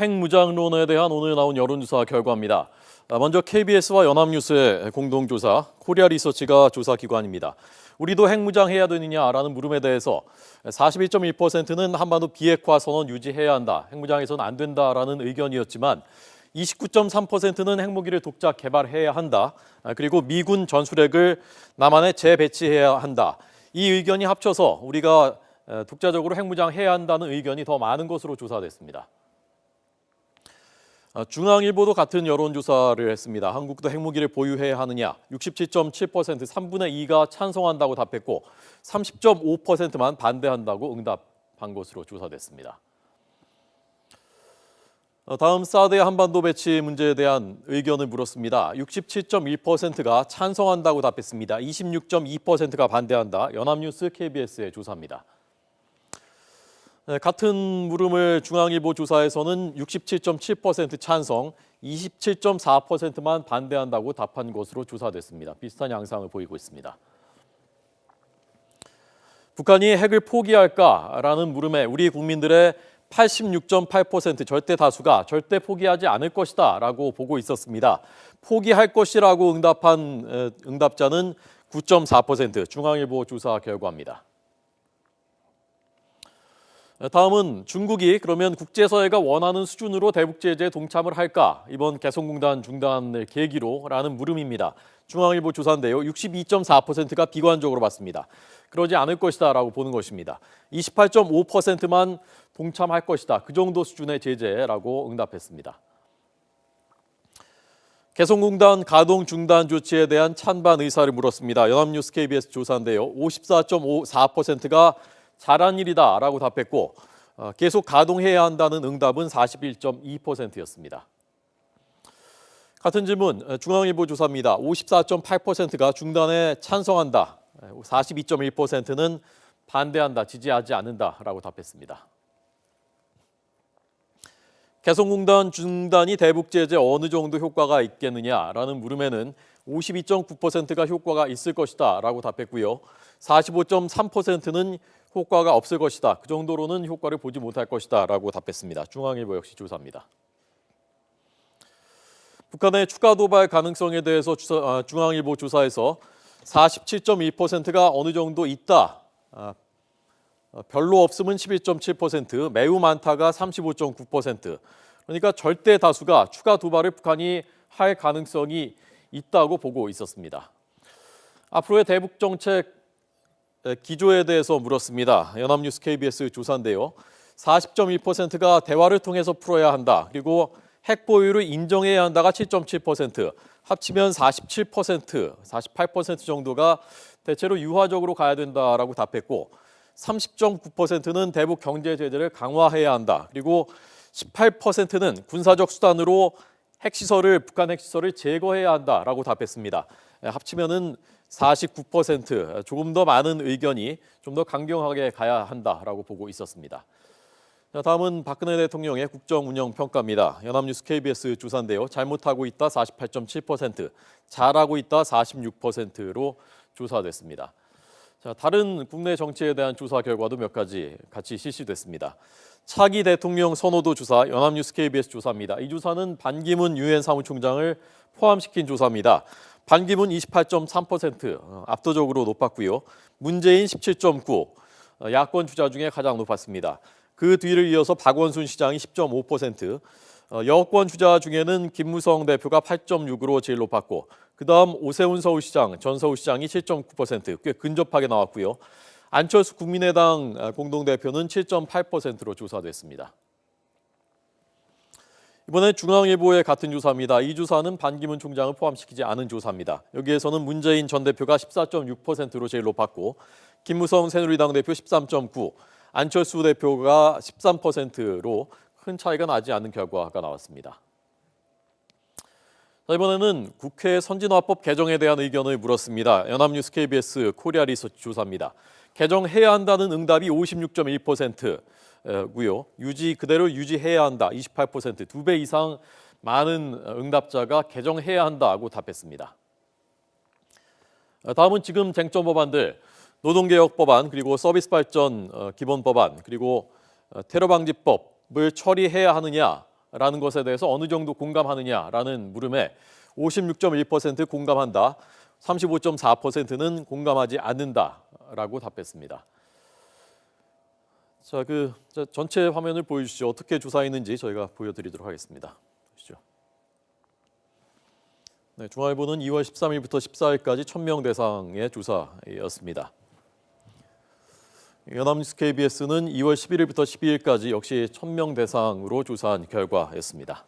핵무장론에 대한 오늘 나온 여론조사 결과입니다. 아, 먼저 KBS와 연합뉴스의 공동조사 코리아 리서치가 조사 기관입니다. 우리도 핵무장해야 되느냐라는 물음에 대해서 41.1%는 한반도 비핵화 선언 유지해야 한다. 핵무장해서는 안 된다라는 의견이었지만 29.3%는 핵무기를 독자 개발해야 한다. 아, 그리고 미군 전술핵을 남한에 재배치해야 한다. 이 의견이 합쳐서 우리가 에, 독자적으로 핵무장해야 한다는 의견이 더 많은 것으로 조사됐습니다. 아, 중앙일보도 같은 여론조사를 했습니다. 한국도 핵무기를 보유해야 하느냐 67.7% 3분의 2가 찬성한다고 답했고 30.5%만 반대한다고 응답한 것으로 조사됐습니다. 어, 다음 사드의 한반도 배치 문제에 대한 의견을 물었습니다. 67.1%가 찬성한다고 답했습니다. 26.2%가 반대한다. 연합뉴스 KBS의 조사입니다. 네, 같은 물음을 중앙일보 조사에서는 67.7% 찬성, 27.4%만 반대한다고 답한 것으로 조사됐습니다. 비슷한 양상을 보이고 있습니다. 북한이 핵을 포기할까라는 물음에 우리 국민들의 86.8% 절대 다수가 절대 포기하지 않을 것이다라고 보고 있었습니다. 포기할 것이라고 응답한 에, 응답자는 9.4% 중앙일보 조사 결과입니다. 다음은 중국이 그러면 국제사회가 원하는 수준으로 대북 제재에 동참을 할까? 이번 개성공단 중단을 계기로 라는 물음입니다. 중앙일보 조사인데요. 62.4%가 비관적으로 봤습니다. 그러지 않을 것이다 라고 보는 것입니다. 28.5%만 동참할 것이다. 그 정도 수준의 제재라고 응답했습니다. 개성공단 가동 중단 조치에 대한 찬반 의사를 물었습니다. 연합뉴스 KBS 조사인데요. 54.54%가 잘한 일이다라고 답했고 어, 계속 가동해야 한다는 응답은 41.2%였습니다. 같은 질문 어, 중앙일보 조사입니다. 54.8%가 중단에 찬성한다. 42.1%는 반대한다, 지지하지 않는다라고 답했습니다. 개성공단 중단이 대북 제재 어느 정도 효과가 있겠느냐라는 물음에는 52.9%가 효과가 있을 것이다라고 답했고요. 45.3%는 효과가 없을 것이다. 그 정도로는 효과를 보지 못할 것이다라고 답했습니다. 중앙일보 역시 조사입니다. 북한의 추가 도발 가능성에 대해서 아, 중앙일보 조사에서 47.1%가 어느 정도 있다. 아, 어, 별로 없음은 11.7%, 매우 많다가 35.9%. 그러니까 절대 다수가 추가 도발을 북한이 할 가능성이 있다고 보고 있었습니다. 앞으로의 대북 정책 기조에 대해서 물었습니다. 연합뉴스 KBS 조사인데요. 40.1%가 대화를 통해서 풀어야 한다. 그리고 핵 보유를 인정해야 한다가 7.7%, 합치면 47%, 48% 정도가 대체로 유화적으로 가야 된다라고 답했고 30.9%는 대북 경제 제재를 강화해야 한다. 그리고 18%는 군사적 수단으로 핵시설을 북한 핵시설을 제거해야 한다라고 답했습니다. 합치면은 49% 조금 더 많은 의견이 좀 더 강경하게 가야 한다라고 보고 있었습니다. 자, 다음은 박근혜 대통령의 국정 운영 평가입니다. 연합뉴스 KBS 조사인데요. 잘못하고 있다 48.7%, 잘하고 있다 46%로 조사됐습니다. 자, 다른 국내 정치에 대한 조사 결과도 몇 가지 같이 실시됐습니다. 차기 대통령 선호도 조사 연합뉴스 KBS 조사입니다. 이 조사는 반기문 유엔 사무총장을 포함시킨 조사입니다. 반기문 28.3% 어, 압도적으로 높았고요. 문재인 17.9 어, 야권 주자 중에 가장 높았습니다. 그 뒤를 이어서 박원순 시장이 10.5%, 어, 여권 주자 중에는 김무성 대표가 8.6으로 제일 높았고 그다음 오세훈 서울시장, 전 서울시장이 7.9%꽤 근접하게 나왔고요. 안철수 국민의당 공동대표는 7.8%로 조사됐습니다. 이번에 중앙일보의 같은 조사입니다. 이 조사는 반기문 총장을 포함시키지 않은 조사입니다. 여기에서는 문재인 전 대표가 14.6%로 제일 높았고 김무성 새누리당 대표 13.9, 안철수 대표가 13%로 큰 차이가 나지 않는 결과가 나왔습니다. 자, 이번에는 국회 선진화법 개정에 대한 의견을 물었습니다. 연합뉴스 KBS 코리아 리서치 조사입니다. 개정해야 한다는 응답이 56.1%고요. 유지 그대로 유지해야 한다 28%, 두 배 이상 많은 응답자가 개정해야 한다고 답했습니다. 다음은 지금 쟁점 법안들 노동개혁 법안 그리고 서비스 발전 어, 기본 법안 그리고 어, 테러 방지법 을 처리해야 하느냐 라는 것에 대해서 어느 정도 공감하느냐라는 물음에 56.1% 공감한다, 35.4%는 공감하지 않는다라고 답했습니다. 자, 그 자, 전체 화면을 보여주시죠. 어떻게 조사했는지 저희가 보여드리도록 하겠습니다. 보시죠. 네, 중앙일보는 2월 13일부터 14일까지 1000명 대상의 조사였습니다. 연합뉴스 KBS는 2월 11일부터 12일까지 역시 1000명 대상으로 조사한 결과였습니다.